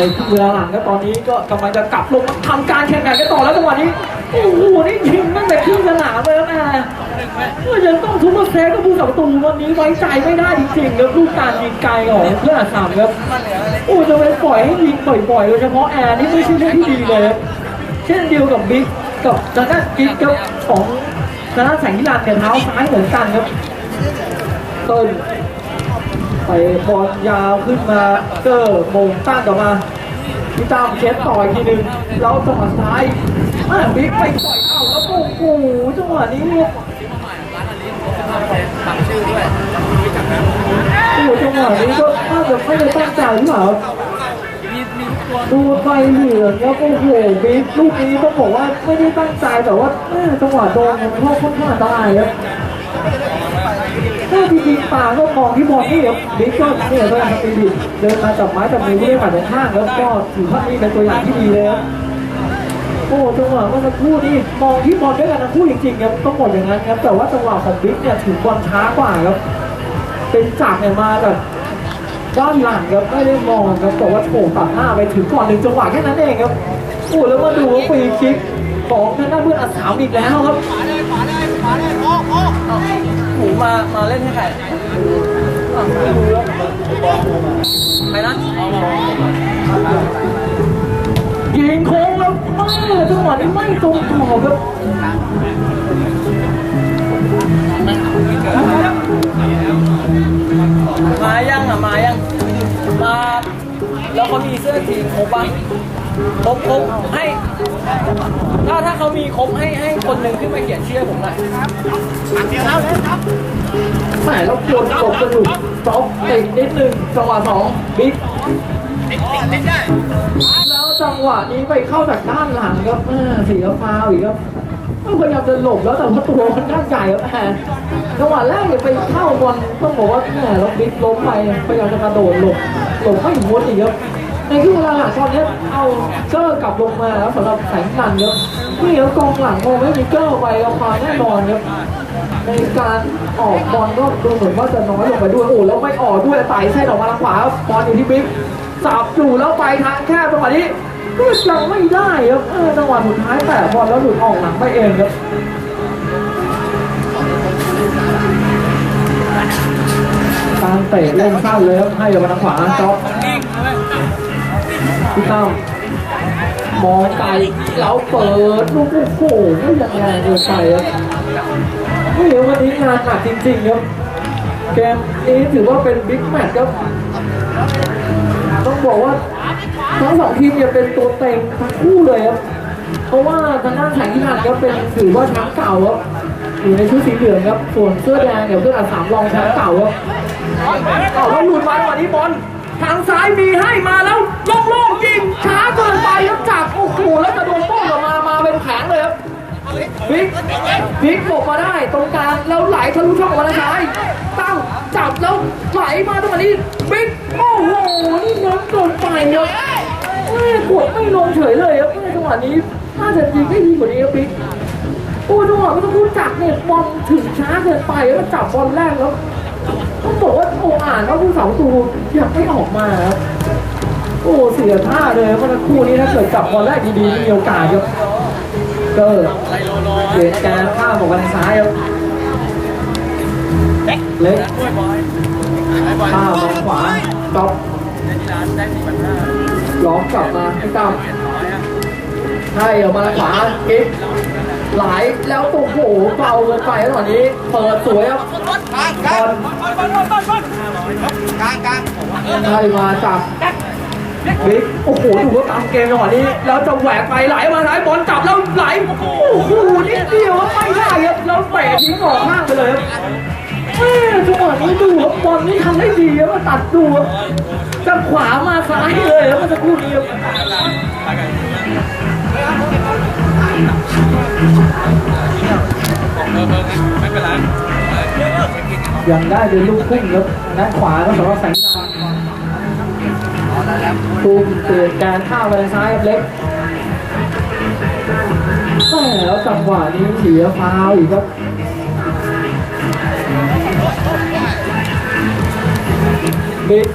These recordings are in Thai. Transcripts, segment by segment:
ในเวลาหลังก็ตอนนี้ก็กำลังจะกลับลงทำการแข่งขันกันต่อแล้วจังหวะนี้ โอ้โห นี่ยิงตั้งแต่ครึ่งสนามเลยนะก็ยังต้องทุบมาแซกกับผู้สับประตูวันนี้ไว้ใจไม่ได้จริงๆครับลูกการยิงไกลของเพื่อนสามครับโอ้จะไปปล่อยให้ยิงบ่อยๆโดยเฉพาะแอร์นี่ไม่ใช่เรื่องที่ดีเลยเช่นเดียวกับบิ๊กกับทางด้านกิ๊กครับของทางด้านแสงนิรันดร์เนี่ยเท้าซ้ายเหมือนกันครับต้น ไปบอลยาวขึ้นมาเกอร์มงตั้งกลับมาพี่ตามเช็ดต่ออีกทีหนึ่งแล้วจังหวะซ้ายอ่าบิ๊กไปต่อยเอ้าแล้วโอ้โหจังหวะนี้เนี่ยโอ้โหจังหวะนี้ก็น่าจะไม่ได้ตั้งใจหรือเปล่าดูไฟเหลืองแล้วโอ้โหบิ๊กลูกนี้ต้องบอกว่าไม่ได้ตั้งใจแต่ว่าแม่จังหวะโดนมันเข้าค่อนข้างอันตรายครับ ถ้าจริงๆป่าก็มองที่บอลนี่ครับบิ๊กก็เนี่ยก็สปีดิเดินมาจับไม้จับมือผู้เล่นฝ่ายตรงข้ามแล้วก็ถือว่านี่เป็นตัวอย่างที่ดีเลยครับโอ้จังหวะเมื่อสักครู่นี้มองที่บอลด้วยกันทั้งคู่จริงๆครับต้องบอกอย่างนั้นครับแต่ว่าจังหวะของบิ๊กเนี่ยถือบอลช้ากว่าครับเป็นจักเนี่ยมาแบบด้านหลังครับไม่ได้มองครับแต่ว่าโถตัดหน้าไปถึงก่อนหนึ่งจังหวะแค่นั้นเองครับโอ้แล้วมาดูว่าฟรีคิกของทางด้านเพื่อนอัศามอีกแล้วครับหมู มามาเล่นให้ใครใครนะยิงโค้งแล้วไม่จังหวะนี้ไม่ตรงกรอบครับมายังอะมายังมาแล้วเขามีเสื้อทีมครบปะ ครบครบให้ ถ้าถ้าเขามีครบให้ให้คนหนึ่งขึ้นมาเขียนเชื่อผมหน่อยแหมแล้วกดกบกระดูกจ็อกติดนิดนึงจังหวะสองบิ๊กแล้วจังหวะนี้ไปเข้าจากด้านหลังครับแม่เสียฟาวอีกครับพยายามจะหลบแล้วแต่ว่าตัวค่อนข้างใหญ่ครับแหมจังหวะแรกเนี่ยไปเข้าบอลต้องบอกว่าแหมแล้วบิ๊กล้มไปพยายามจะกระโดดหลบหลบไม่พ้นอีกครับ ในช่งเวลาหลังตอนนี้เอาเกอร์กลับลงมาแล้วสำหรับแสงนันครับนี่แล้วกองหลังมองไม่มีเกอร์ไปเอามาแน่นอนครับในการออกบอลก็ดูเหมือนว่าจะน้อยลงไปด้วยโอ้แล้วไม่ออกด้วยไต่เส้นออกมาทางขวาบอลอยู่ที่บิ๊กสับอยู่แล้วไปทางแคบจังหวะนี้ก็ยังไม่ได้ครับเออจังหวะสุดท้ายแต่บอลแล้วหลุดออกหลังไปเองครับการเตะเล่นสั้นเลยครับให้ออกมาทางขวาจ็อบ พี่ตั้มมองไกลแล้วเปิดลูกโอ้โหไม่ยังแรงเกินไปครับไม่เดี๋ยววันนี้งานหนักจริงๆครับเกมนี้ถือว่าเป็นบิ๊กแมตช์ครับต้องบอกว่าทั้งสองทีมเนี่ยเป็นตัวเต็งทั้งคู่เลยครับเพราะว่าทางด้านแข่งที่นันก็เป็นถือว่าแชมป์เก่าครับอยู่ในชุดสีเหลืองครับส่วนเสื้อแดงเนี่ยเพื่ออันสามรองแชมป์เก่าครับเอาแล้วหลุดมาวันนี้บอลทางซ้ายมีให้มาแล้ว โล่งๆยิงช้าเกินไปครับจับโอ้โหแล้วจะโดนโป้งออกมามาเป็นแผงเลยครับบิ๊กบิ๊กหลบมาได้ตรงกลางแล้วไหลทะลุช่องออกมาทางซ้ายตั้งจับแล้วไหลมาตรงนี้บิ๊กโอ้โหนี่น้ำโดนไปครับแม่กดไม่ลงเฉยเลยครับแม่จังหวะนี้น่าจะยิงได้ดีกว่านี้ครับบิ๊กโอ้จังหวะไม่ต้องพูดจักเนี่ยบอลถึงช้าเกินไปแล้วจับบอลแรกแล้วต้องบอกว่าโอ้อ่านว่าผู้สาวตูยังไม่ออกมาครับ โอ้เสียท่าเลยเมื่อสักครู่นี้ถ้าเกิดจับบอลแรกดีๆมีโอกาสครับเกิดเปลี่ยนการข้ามออกมาทางซ้ายครับเล็กข้ามมาขวาต็อปล้อมกลับมาให้ตั้มให้ออกมาทาขวากิ๊กหลายแล้วโอ้โหเบาเกินไปแล้วตอนนี้เปิดสวยครับบอลกลางกลางให้มาจับ บิ๊กโอ้โหดูว่าตามเกมจังหวะนี้แล้วจะแหวกไปไหลมาซ้ายบอลจับแล้วไหลโอ้โหนิดเดียวไม่ได้ครับแล้วเตะทิ้งออกข้างไปเลยครับแม่จังหวะนี้ดูครับบอลนี่ทำได้ดีครับมาตัดดูครับจากขวามาซ้ายเลยแล้วเมันจะคู่นี้ครับยังได้เป็นลูกพุ่งครับด้านขวาก็สำหรับแสงดาว ตูมเตือนการข้าวไปซ้ายครับเล็กแม่แล้วจังหวะนี้เสียฟาวอีกครับบิ๊ก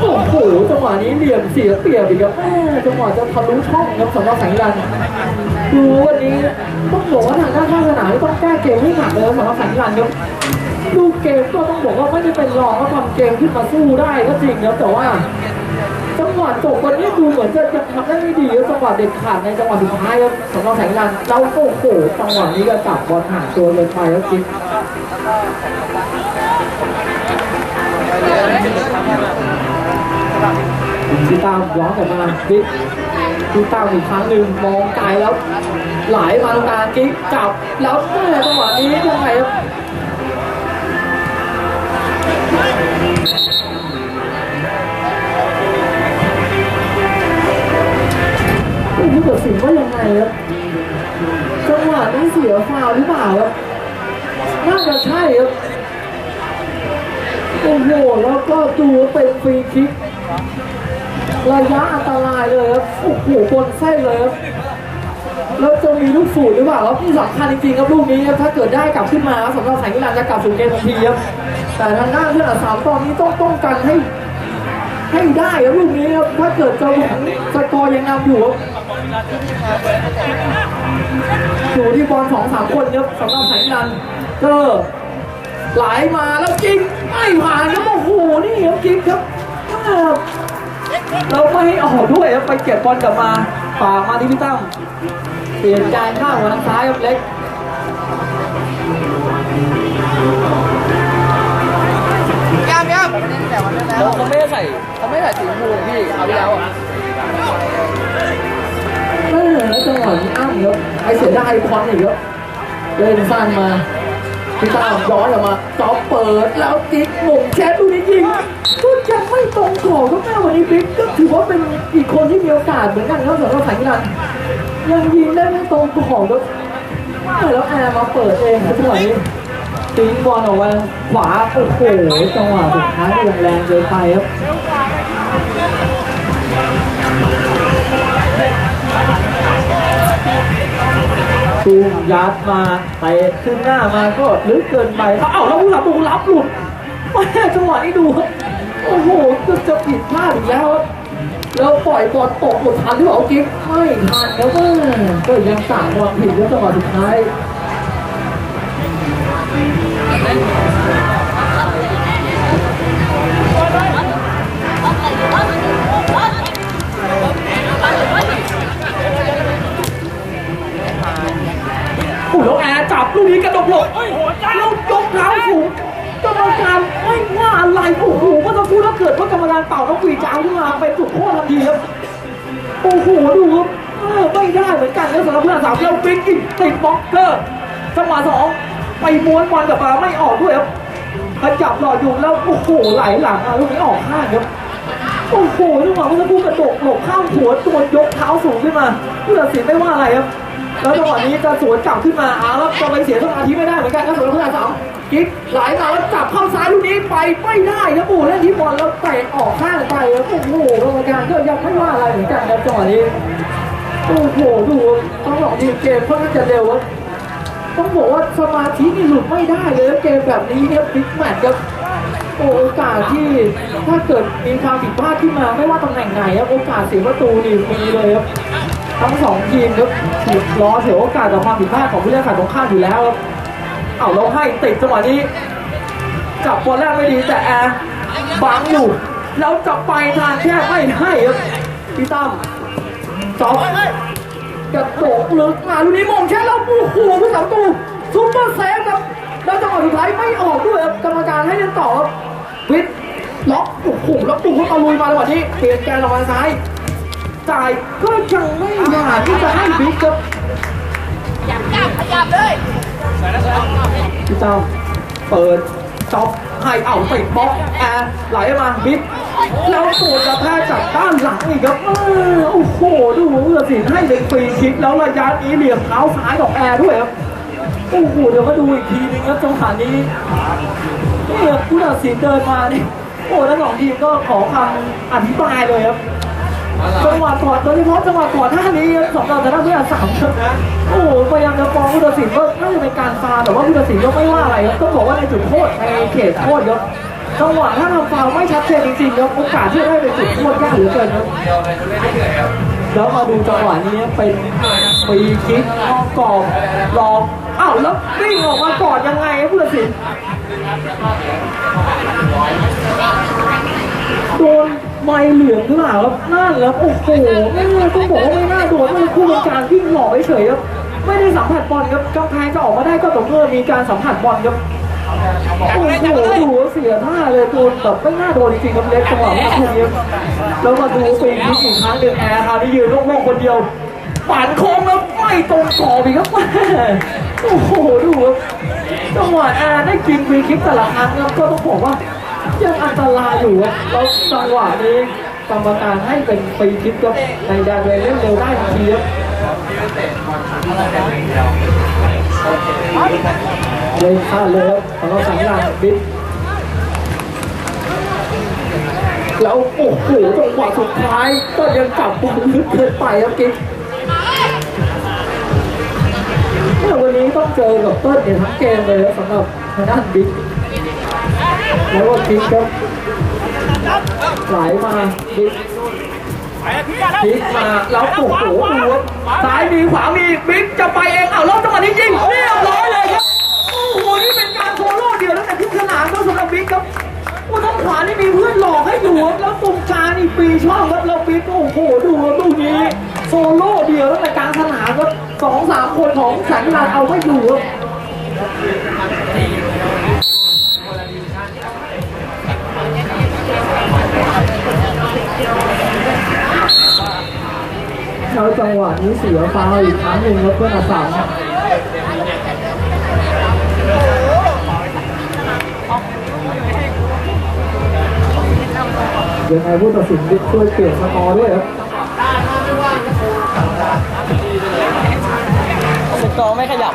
โอ้โหจังหวะนี้เหลี่ยมเสียเปรียบอีกครับแม่จังหวะจะทะลุช่องครับสำหรับแสงดันดูวันนี้ต้องบอกว่าทางด้านข้างสนามต้องแก้เกมให้หนักเลยสำหรับแสงดันครับดูเกมก็ต้องบอกว่าไม่ได้เป็นรองก็ทำเกมขึ้นมาสู้ได้ก็จริงครับแต่ว่า จังหวะจบวันนี้ดูเหมือนจะยังทำได้ไม่ดีครับจังหวะเด็ดขาดในจังหวะสุดท้ายครับสำหรับแสงดันเราโอ้โหจังหวะนี้ก็จับบอลหาตัวเลยไปแล้วจิ๊บพี่ตามย้อนกลับมาบิ๊กพี่ตามอีกครั้งหนึ่งมองไกลแล้ว หลายมาตรงกลางกิ๊กจับแล้วแม่จังหวะนี้ยังไงครับ ตัดสินว่ายังไงครับจังหวะนี้เสียฟาวหรือเปล่าครับน่าจะใช่ครับโอ้โหแล้วก็ดูเป็นฟรีคิกระยะอันตรายเลยครับโอ้โหบนเส้นเลยครับแล้วจะมีลูกสูตรหรือเปล่าครับที่สำคัญจริงๆครับลูกนี้ครับถ้าเกิดได้กลับขึ้นมาสำหรับแสงกีฬาจะกลับสู่เกมทันทีครับแต่ทางด้านเพื่อนอาสามตอนนี้ต้องป้องกันให้ให้ได้ครับลูกนี้ครับถ้าเกิดจะหวังสกอร์ยังนำอยู่ครับ อยู่ที่บอลสองสามคนครับสำหรับแสงกีฬาเจอไหลมาแล้วจริงไม่ผ่านครับโอ้โหนี่ครับจริงครับอ้าวเราไม่ให้ออกด้วยครับไปเก็บบอลกลับมาฝากมาที่พี่ตั้มเปลี่ยนการข้างมาทางซ้ายครับเล็กเขาเขาไม่ได้ใส่เขาไม่ได้ใส่สีชมพูพี่เอาไปแล้วอะเออ แล้วจังหวะนี้อ้ำครับไอเสียดายคอนอีกครับเล่นสั้นมาพี่ตั้มย้อนออกมาจ็อเปิดแล้วกิ๊กหม่งแชทดูนี่ยิงก็ยังไม่ตรงขอบก็แม่วันนี้บิ๊กก็ถือว่าเป็นอีกคนที่มีโอกาสเหมือนกันครับสำหรับสายกีฬายังยิงได้ไม่ตรงขอบครับแล้วแอร์มาเปิดเองครับจังหวะนี้ทิ้งบอลออกมาขวาโอ้โหจังหวะสุดท้ายยังแรงเกินไปครับ ตูมยัดมาเตะขึ้นหน้ามาก็ลึกเกินไปเอ้าแล้วผู้รับดูรับหลุดแม่จังหวะนี้ดูครับโอ้โหเกือบจะผิดพลาดอีกแล้วครับแล้วปล่อยบอลตกหลุดทันที่บอกกิ๊กไม่ทันแล้วก็ก็ยังสั่งบอลผิดแล้วจังหวะสุดท้าย จับลูกนี้กระดกหลบแล้วยกเท้าสูงกรรมการไม่ว่าอะไรโอ้โหเมื่อสักครู่ถ้าเกิดว่ากรรมการเป่านกหวีดจะเอาขึ้นมาเป็นจุดโทษทันทีครับโอ้โหดูครับไม่ได้เหมือนกันแล้วสำหรับเพื่อนสาวเราฟิกอีกติดบล็อกเกอร์จังหวะสองไปม้วนบอลกับมาไม่ออกด้วยครับขจับหลอดอยู่แล้วโอ้โหไหลหลังลูกนี้ออกข้างครับโอ้โหจังหวะเมื่อสักครู่กระโดดหลบข้ามหัวตัวยกเท้าสูงขึ้นมาผู้ตัดสิไม่ว่าอะไรครับ แล้วจังหวะนี้จะสวนกลับขึ้นมาอ้าวแล้วจะไปเสียสมาธิไม่ได้เหมือนกันครับสำหรับผู้ตัดสามกิ๊กไหลมาแล้วจับเข้าซ้ายลูกนี้ไปไม่ได้ครับโอ้เล่นที่บอลแล้วเตะออกข้างไปครับโอ้โหกรรมการก็ยังไม่ว่าอะไรเหมือนกันครับจังหวะนี้โอ้โหดูต้องบอกทีเกมค่อนข้าจะเร็วต้องบอกว่าสมาธินี่หลุดไม่ได้เลยเกมแบบนี้เนี่ยบิ๊กแมตช์ครับโอ้โอกาสที่ถ้าเกิดมีความผิดพลาดขึ้นมาไม่ว่าตำแหน่งไหนครับโอกาสเสียประตูนี่มีเลยครับ ทั้งสองทีมครับถูกล้อเสียโอกาสกับความผิดพลาดของผู้เล่นฝ่ายตรงข้ามอยู่แล้วครับเอาเราให้ติดจังหวะนี้ จับบอลแรกไม่ดีแต่แอร์บังอยู่แล้วจะไปทางแค่ไม่ได้ครับพี่ตั้มจอบกระโดดลึกมาลูกนี้มองแค่แล้วโอ้โหผู้สาวตูซุปเปอร์เซฟครับแล้วจังหวะสุดท้ายไม่ออกด้วยครับกรรมการให้เล่นต่อครับวิทล็อกโอ้โหแล้วดูเขาตะลุยมาจังหวะนี้เปลี่ยนแกนออกมาซ้าย จ่ายก็ยังไม่อยาที่จะให้บิ๊กครับขยับเลยพี่เจ้าเปิดจ็อบให้เอาติดบล็อกแอร์ไหลมาบิ๊กแล้วตัวกระแทกจากด้านหลังอีกครับโอ้โหดูผู้ตัดสิให้เป็นฟรีคิกแล้วระยะนี้เหลี่ยมเท้าซ้ายของแอร์ด้วยครับโอ้โหเดี๋ยวมาดูอีกทีนึงครับจังหวะนี้นี่ครับผู้ตัดสินเดินมานี่โอ้ทั้งสองทีมก็ขอคำอธิบายเลยครับ จังหวะก่อนโดยเฉพาะจังหวะก่อนหน้านี้สำหรับทางด้านผู้ตัดสามครับโอ้โหพยายามจะฟ้องผู้ตัดสินว่าน่าจะเป็นการฟาแต่ว่าผู้ตัดสินก็ไม่ว่าอะไรครับต้องบอกว่าในจุดโทษในเขตโทษครับจังหวะถ้าทำฟาวไม่ชัดเจนจริงๆครับโอกาสที่จะได้เป็นจุดโทษยากเหลือเกินครับแล้วมาดูจังหวะนี้เป็นฟรีคิกนอกกรอบหลอกอ้าวแล้ววิ่งออกมาก่อนยังไงผู้ตัดสินโดน ไมเหลืองหรือเปล่าครับนั่นแล้วโอ้โหไม่น่าต้องบอกว่าไม่น่าโดนเลยผู้บริการวิ่งหลอกเฉยครับไม่ได้สัมผัสบอลครับกำแพงจะออกมาได้ก็ต่อเมื่อมีการสัมผัสบอลครับโอ้โหดูเสียท่าเลยโดนแบบไม่น่าโดนจริงๆครับเล็กจังหวะเมื่อกี้นี้แล้วมาดูปีกนี้อีกครั้งหนึ่งแอร์คราวนี้ยืนโล่งๆคนเดียวปั่นโค้งแล้วไม่ตรงกรอบอีกครับแม่โอ้โหดูครับจังหวะแอร์ได้กินฟรีคิกแต่ละครั้งครับก็ต้องบอกว่า ยังอันตรายอยู่ครับแล้วจังหวะนี้กรรมการให้เป็นฟรีคิกครับในแดนเวเล่นเร็วได้ทันทีครับเลยพลาดเลยครับของเราสังหลังบิ๊กแล้วโอ้โหจังหวะสุดท้ายก็ยังกลับบอลลึกเกินไปครับกิ๊กวันนี้ต้องเจอกับเติ้ลเนี่ยทั้งเกมเลยสำหรับทางด้านบิ๊ก แล้วก็กิ๊กครับไหลมาบิ๊กบิ๊กมาแล้วโอ้โหดูครับซ้ายมีขวามีบิ๊กจะไปเองเอาแล้วจังหวะนี้ยิงเรียบร้อยเลยครับโอ้โหนี่เป็นการโซโล่เดียวตั้งแต่ครึ่งสนามครับสำหรับบิ๊กครับว่าทางขวานี่มีเพื่อนหลอกให้อยู่ครับแล้วตรงกลางนี่ปีช่องครับแล้วปีก็โอ้โหดูครับลูกนี้โซโล่เดียวแล้วในกลางสนามครับสองสามคนของแสงลานเอาไม่อยู่ครับ แล้วจังหวะนี้เสียฟาวล์อีกครั้งหนึ่งครับเพื่อนอาสามยังไงผู้ตัดสินช่วยเปลี่ยนสกอร์ด้วยครับสกอร์ไม่ขยับ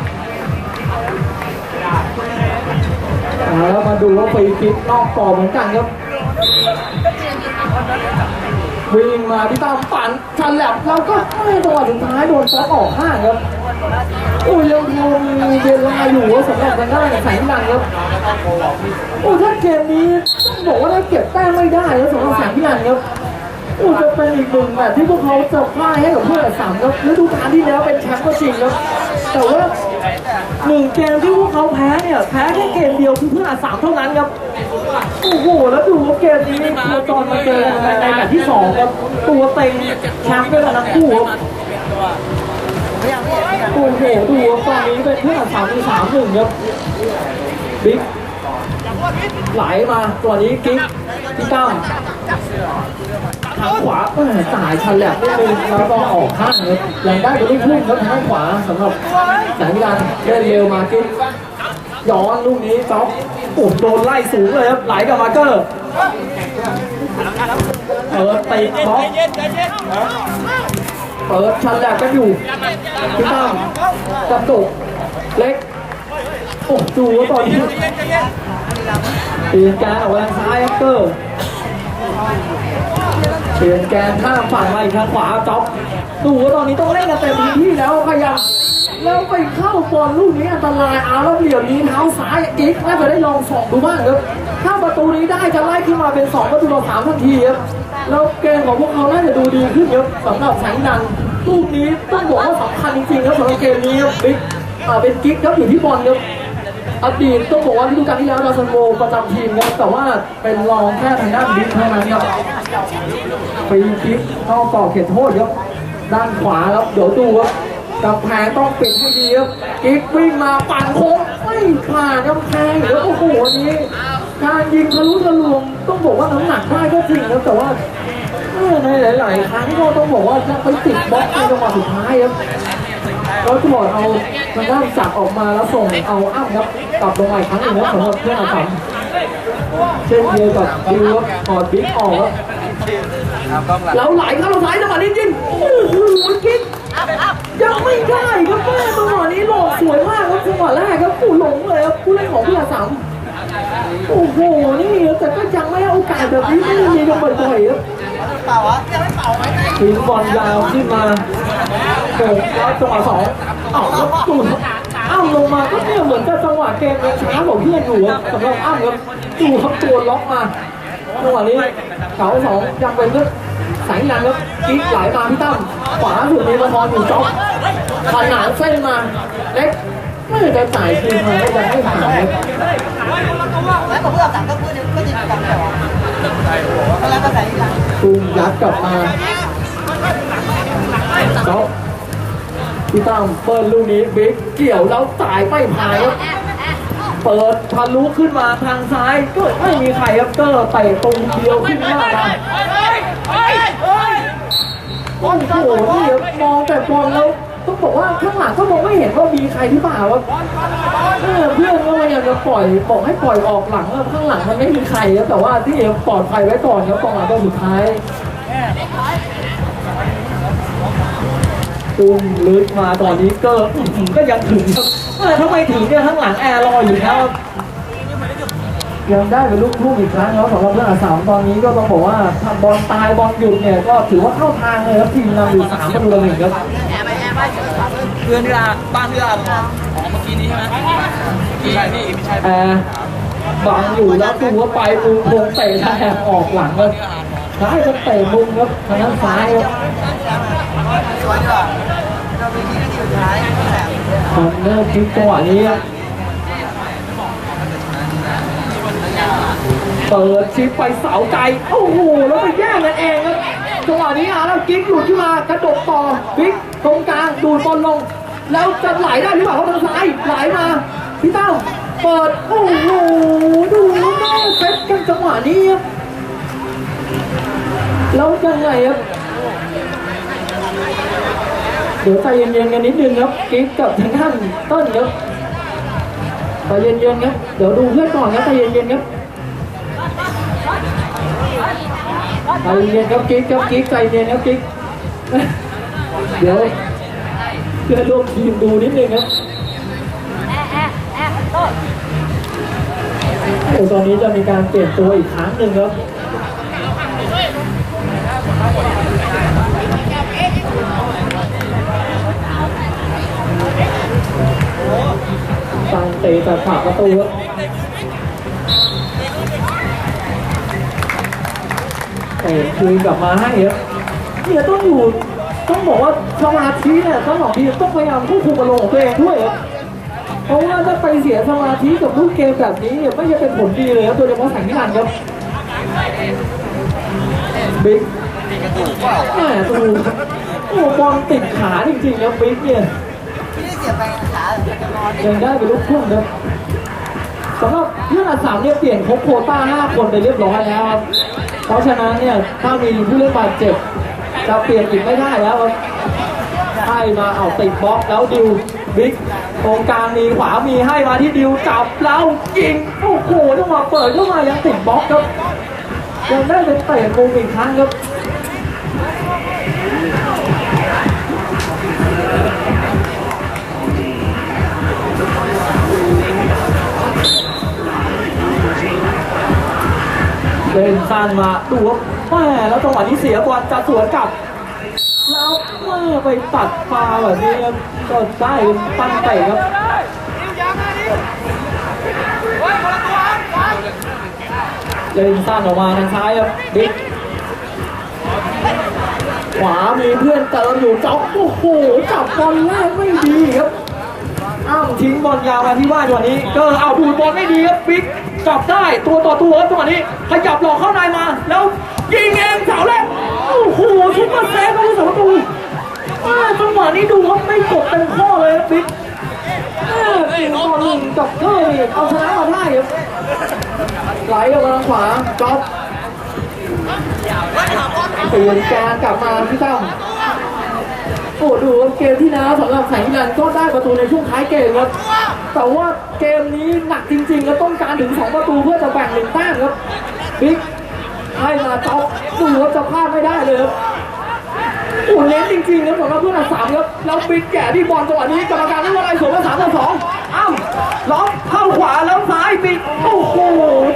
อ่าแล้วมาดูว่าฟรีคิกนอกกรอบเหมือนกันครับ วิ่งมาที่ตามฝันชันแหลบแล้วก็ไม่จังหวะสุดท้ายโดนซัดออกข้างครับโอ้ยยังพอมีเวลาอยู่สำหรับทางด้านแสงดันครับโอ้ถ้าเกมนี้ต้องบอกว่าถ้าเก็บแต้มไม่ได้แล้วสำหรับแสงดันครับโอ้จะเป็นอีกหนึ่งแมตช์ที่พวกเขาจะพ่ายให้กับเพื่อนสามครับฤดูกาลที่แล้วเป็นแชมป์ก็จริงครับแต่ว่าหนึ่งเกมที่พวกเขาแพ้เนี่ยแพ้แค่เกมเดียวคือเพื่อนสามเท่านั้นครับ โอ้โห แล้วดูว่าเกมนี้โคจรมาเจอกันในแมตช์ที่สองครับตัวเต็งแชมป์ด้วยกันทั้งคู่ครับโอ้โหดูว่าตอนนี้เป็นเพื่อนอาสามมีสามหนึ่งครับบิ๊กไหลมาตัวนี้กิ๊กพี่ตั้มทางขวาเออจ่ายชันแหลบนิดนึงแล้วก็ออกข้างครับยังได้ไปที่พุ่งครับทางขวาสำหรับแสงดันเล่นเร็วมากิ๊ก ย้อนลูกนี้จ๊อบโอ้โดนไล่สูงเลยครับ ไหลกับมาเกอร์เปิดตีท็อปเปิดชันแหลกกันอยู่พี่ตั้มกระตุกเล็กโอ้ดูว่าตอนนี้เปลี่ยนแกนออกไปทางซ้ายครับเกอร์เปลี่ยนแกนข้ามฝั่งมาอีกทางขวาจ๊อบดูว่าตอนนี้ต้องเล่นกันเต็มพื้นที่แล้วพยายาม แล้วไปเข้าบอลลูกนี้อันตรายเอาแล้วเหลี่ยมนี้เท้าซ้ายอีกน่าจะได้ลองสองดูบ้างครับถ้าประตูนี้ได้จะไล่ขึ้นมาเป็น2ประตูต่อสามทันทีครับแล้วเกมของพวกเขาน่าจะดูดีขึ้นเยอะสำหรับแสงดันลูกนี้ต้องบอกว่าสำคัญจริงๆครับสำหรับเกมนี้ครับบิ๊กอ่าเป็นกิ๊กครับอยู่ที่บอลครับอดีตต้องบอกว่าฤดูกาลที่แล้วดาวซันโวประจำทีมครับแต่ว่าเป็นรองแค่ทางด้านบิ๊กเท่านั้นครับฟรีคิกเข้ากรอบเขตโทษครับด้านขวาครับเดี๋ยวดูครับ กำแพงต้องปิดให้ดีครับกิ๊กวิ่งมาปั่นโค้งไม่ผ่านกำแพงแล้วโอ้โหวันนี้ การยิงทะลุทะลวงต้องบอกว่าน้ำหนักได้ก็จริงครับแต่ว่าในหลาย ๆ ครั้งก็ต้องบอกว่าไปติดบล็อกในจังหวะสุดท้ายครับแล้วจะบอกเอาทางด้านสักออกมาแล้วส่งเอาอ้ำครับกลับลงมาอีกครั้งหนึ่งครับสำหรับเพื่อนอาสัมเช่นเดียวกับดิวครับออดบิ๊กออกครับแล้วไหลเข้าซ้ายจังหวะนี้ยิงโอ้โหกิ๊ก ยังไม่ได้ครับแม่จังหวะนี้หลอกสวยมากครับจังหวะแรกครับผู้หลงเลยครับผู้เล่นของพี่อาสามโอ้โหนี่แต่ก็ยังไม่ให้โอกาสแบบนี้ไม่มีกันบ่อยๆครับเป่าวะยังไม่เป่าไหมถึงบอลยาวขึ้นมาโป่งแล้วจังหวะสองเอ้าครับตูนอ้ำลงมาก็เนี่ยเหมือนกับจังหวะเกมยังช้ากว่าเพื่อนอยู่ครับสำหรับอ้ำครับดูครับตัวล็อกมาจังหวะนี้เสาสองยังเป็นเรื่องสายงานครับกิ๊กไหลมาพี่ตั้มขวาสุดนี้มาทอนอยู่จ๊อก ขนานเส้นมาเล็กไม่จะจ่ายคืนมาก็จะไม่ผ่านครับแล้วผมเลือกสั่งก็คือก็จะสั่งแต่ว่าแล้วก็ใส่ยังตูมยัดกลับมาจ๊อกพี่ตั้มเปิดลูกนี้บิ๊กเกี่ยวแล้วจ่ายไม่ผ่านครับเปิดทะลุขึ้นมาทางซ้ายก็ไม่มีใครครับเตอร์เตะตรงเดียวขึ้นหน้าดำโอ้โหนี่มองแต่บอลแล้ว ต้องบอกว่าข้างหลังก็มองไม่เห็นว่ามีใครที่เปล่าครับเออเพื่อนก็พยายามจะปล่อยบอกให้ปล่อยออกหลังครับข้างหลังมันไม่มีใครครับแต่ว่าที่เอ๋ปลอดภัยไว้ก่อนครับกองหลังตัวสุดท้ายตุ้มลึกมาตอนนี้ก็ก็ยังถึงครับเออถ้าไมถึงเนี่ยข้างหลังแอร์รออยู่แล้วยังได้เป็นลูกทุ่งอีกครั้งแล้วสำหรับเรื่องอาสามตอนนี้ก็ต้องบอกว่าบอลตายบอลหยุดเนี่ยก็ถือว่าเข้าทางเลยครับทีมนำอยู่สามประตูต่อหนึ่งครับ เพื่อนที่ลาบ้านที่ลาอ๋อเมื่อกี้นี้ใช่ไหมใช่พี่ไม่ใช่อร์บังอยู่แล้วดูว่าไปมือโคงเตะแทงออกหลังครับซ้ายก็เตะมุมครับทางด้านซ้ายครับสวยดีกว่าเราไปที่ที่สุดท้ายแต่คอนเนอร์พลิกจังหวะนี้ครับเปิดชิปไปเสาไกลโอ้โห แล้วไปแย่งกันเองครับ จังหวะนี้อะแล้วกิ๊กหลุดขึ้นมากระดกต่อบิ๊กตรงกลางดูดบอลลง แล้วจะไหลได้หรือเปล่าเขาทางซ้ายไหลมาพี่ตั้มเปิดโอ้โหดูแล้วแม่เซตกันจังหวะนี้ครับแล้วยังไงครับเดี๋ยวใจเย็นๆกันนิดนึงครับกิ๊กกับทางด้านต้นครับใจเย็นๆครับเดี๋ยวดูเพื่อนก่อนครับใจเย็นๆครับ ใจเย็นครับกิ๊กครับกิ๊กใจเย็นครับกิ๊กเดี๋ยวเพื่อนร่วมทีมดูนิดนึงครับโอ้ตอนนี้จะมีการเปลี่ยนตัวอีกครั้งหนึ่งครับตังเตะจากฝาประตูครับ เตะคืนกลับมาให้ครับเนี่ยต้องอยู่ต้องบอกว่าสมาธิเนี่ยทั้งสองทีต้องพยายามควบคุมอารมณ์ของตัวเองด้วยครับเพราะว่าถ้าไปเสียสมาธิกับลูกเกมแบบนี้เนี่ยไม่จะเป็นผลดีเลยครับโดยเฉพาะแข่งที่นันครับบิ๊กแหมตูโอ้บอลติดขาจริงๆครับบิ๊กเนี่ยที่ได้เสียไปขาจะนอนยังได้เป็นลูกทุ่งครับสำหรับเรื่องอันสามเนี่ยเปลี่ยนครบโคต้า5คนไปเรียบร้อยแล้วครับ เพราะฉะนั้นเนี่ยถ้ามีผู้เล่นบาดเจ็บจะเปลี่ยนอีกไม่ได้แล้วครับให้มาเอาติดบล็อกแล้วดิวบิ๊กตรงกลางมีขวามีให้มาที่ดิวจับแล้วยิงโอ้โหจังหวะเปิดเข้ามายังติดบล็อกครับยังได้เป็นเตะมุมอีกครั้งครับ เล่นสั้นมาดูว่าแม่แล้วจังหวะนี้เสียบอลจะสวนกลับ แล้วแม่ไปตัดฟาวแบบนี้ครับก็ได้เป็นตั้งเตะครับเล่นสั้นออกมาทางซ้ายครับบิ๊กขวามีเพื่อนเติมอยู่จ็อกโอ้โหจับบอลแรกไม่ดีครับอ้าวทิ้งบอลยาวมาที่ว่านจังหวะนี้ ก็เอาดูบอลไม่ดีครับบิ๊ก จับได้ตัวต่อตัวครับจังหวะนี้ขยับหลอกเข้าในมา แล้วยิงเองเสาแรกโอ้โหซุปเปอร์เซฟครับผู้สาประตูอ้าวจังหวะนี้ดูครับไม่กดเต็มข้อเลยครับบิ๊กอ้าวหนึ่งต่อหนึ่งกับเธอนี่เอาชนะมาได้ครับไหลออกมาทางขวาจ็อบเปลี่ยนการกลับมาพี่ตั้ม โอ้ดูเกมที่แล้วสำหรับแข่งที่นันก็ได้ประตูในช่วงท้ายเกมครับ แต่ว่าเกมนี้หนักจริงๆแล้วต้องการถึง 2 ประตูเพื่อจะแบ่งหนึ่งแต้มครับบิ๊กให้มาจ็อกดูว่าจะพลาดไม่ได้เลยครับโอ้เน้นจริงๆครับสำหรับเพื่อนอันสามครับแล้วบิ๊กแก่ที่บอลจังหวะนี้กรรมการไม่ว่าอะไรสวนมาสามต่อสองอ้าวล็อกเข้าขวาแล้วซ้ายบิ๊กโอ้โห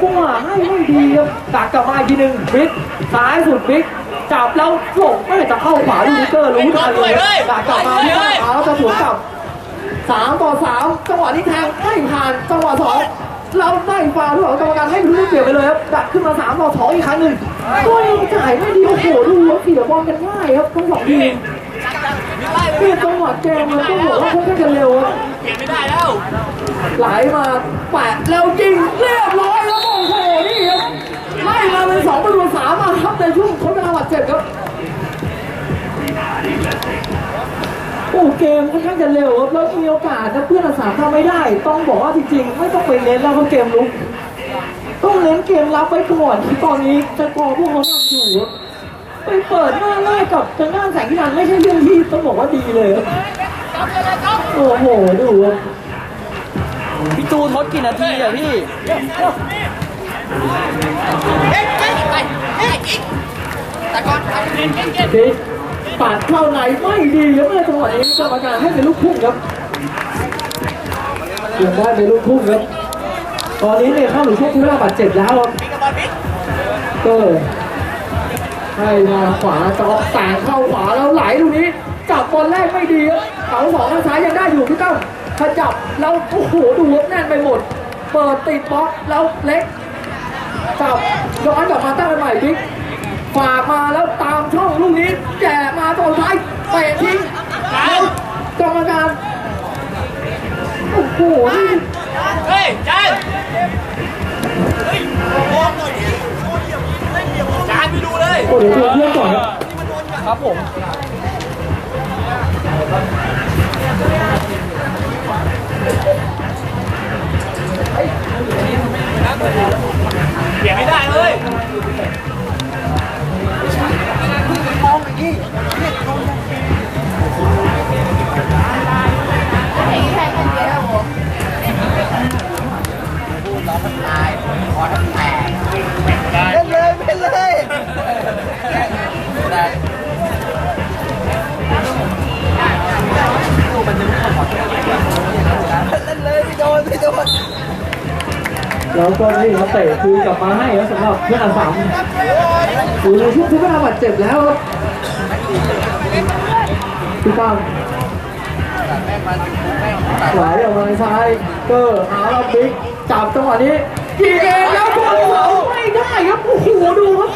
จังหวะให้ไม่ดีครับตักกลับมาอีกทีหนึ่งบิ๊กซ้ายสุดบิ๊ก จับแล้วส่งไม่จะเข้าขวาดูนิเกอร์รู้ทันเลยครับตักกลับมาที่หน้าขวาแล้วจะสวนกลับสามต่อสามจังหวะนี้แทงไม่ผ่านจังหวะสองเราได้ฟาวล์ด้วยกรรมการให้ลูกเปลี่ยนไปเลยครับดักขึ้นมาสามต่อสองอีกครั้งหนึ่งก็ยังจ่ายไม่ดีโอ้โหดูว่าเสียบอลกันง่ายครับทั้งสองทีมคือจังหวะเกมมันต้องบอกว่าค่อนข้างจะเร็วครับเปลี่ยนไม่ได้แล้วไหลมาแปะแล้วจริงเรียบร้อยแล้วโอ้โหนี่ครับไล่มาเป็นสองประตูสามมาครับในช่วงทด เวลาบาดเจ็บครับโอ้เกมค่อนข้างจะเร็วครับแล้วมีโอกาสนะเพื่อนอาสามทำไม่ได้ ต้องบอกว่าจริงๆ ไม่ต้องไปเน้นแล้วเขาเกมลุกต้องเน้นเกมรับไว้ก่อนที่ตอนนี้จะกอพวกเขานำอยู่ครับไปเปิดหน้าแรกกับทางด้านแสงกีฬาไม่ใช่เรื่องที่ต้องบอกว่าดีเลยครับโอ้โหดูครับพี่ตูนทดกี่นาทีอะพี่เอ๊ะเอ๊ะไปเอ๊ะ อีกแต่ก่อนดิปาดเข้าในไม่ดีครับเมื่อจังหวะนี้กรรมการให้เป็นลูกพุ่งครับเปลี่ได้เป็นลูกพุ่งครับ ตอนนี้เนี่ยเข้าถึงช่วงที่เวลาบาดเจ็บแล้วครับก็ให้มาขวาจอกแสงเข้าขวาแล้วไหลตรงนี้ จับบอลแรกไม่ดีครับเขาสองข้างซ้ายยังได้อยู่พี่ตั้มขจับแล้วโอ้โหดูแน่นไปหมด เปิดติดบล็อกแล้วเล็กจับย้อนกลับมาตั้งกันใหม่บิ๊ก ฝากมาแล้วตามช่องลูกนี้แจกมาตอนท้ายเตะทิ้งแล้วกรรมการโอ้โหนี่เฮ้ยจานจานไปดูเลยโอ้เดี๋ยวชวนเพื่อนก่อนครับครับผมเปลี่ยนไม่ได้เลย แล้วก็นี่ครับเตะคืนกลับมาให้ครับสำหรับเพื่อนอาสามดูในช่วงที่เวลาบาดเจ็บแล้วครับพี่ตั้มไหลออกมาซ้ายเกอร์หาเราบิ๊กจับจังหวะนี้ยิงเองแล้วบอลเขาไม่ได้ครับโอ้โหดูครับ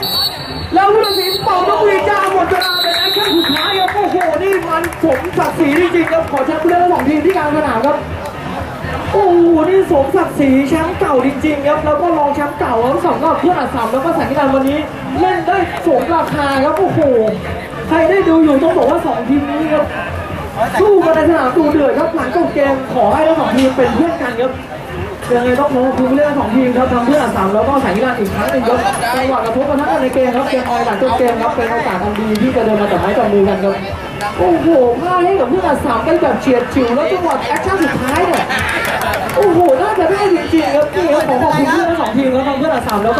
แล้วผู้ตัดสินเป่านกหวีดจ้าหมดเวลาเป็นแอคชั่นสุดท้ายครับโอ้โหนี่มันสมศักดิ์ศรีจริงๆครับขอแชมป์ผู้เล่นทั้งสองทีมที่กลางสนามครับ โอ้โหนี่สมศักดิ์ศรีแชมป์เก่าจริงๆครับแล้วก็รองแชมป์เก่าทั้งสองก็เพื่อนอัดสามแล้วก็แสงกีฬาวันนี้เล่นได้สมราคาครับโอ้โหใครได้ดูอยู่ต้องบอกว่าสองทีมนี้ครับสู้กันในสนามดูเดือดครับหลังจบเกมขอให้ทั้งสองทีมเป็นเพื่อนกันครับยังไงต้องขอขอบคุณผู้เล่นทั้งสองทีมครับทำเพื่อนอัดสามแล้วก็แสงกีฬาอีกครั้งหนึงครับจังหวะกระทบกระทั่งกันในเกมครับเกมออยหลังจบเกมครับเป็นโอกาสอันดีที่จะเดินมาจับไม้จับมือกันครับโอ้โหพลาดให้กับเพื่อนอัดสามได้แบบเฉียดฉิวแล้วจังหวะแอคชั่นสุดท้ายเนี่ย โอ้โหน่าจะได้จริงๆครับนี่ครับขอขอบคุณเพื่อนทั้งสองทีมครับทำเพื่อนอัดสามแล้วก็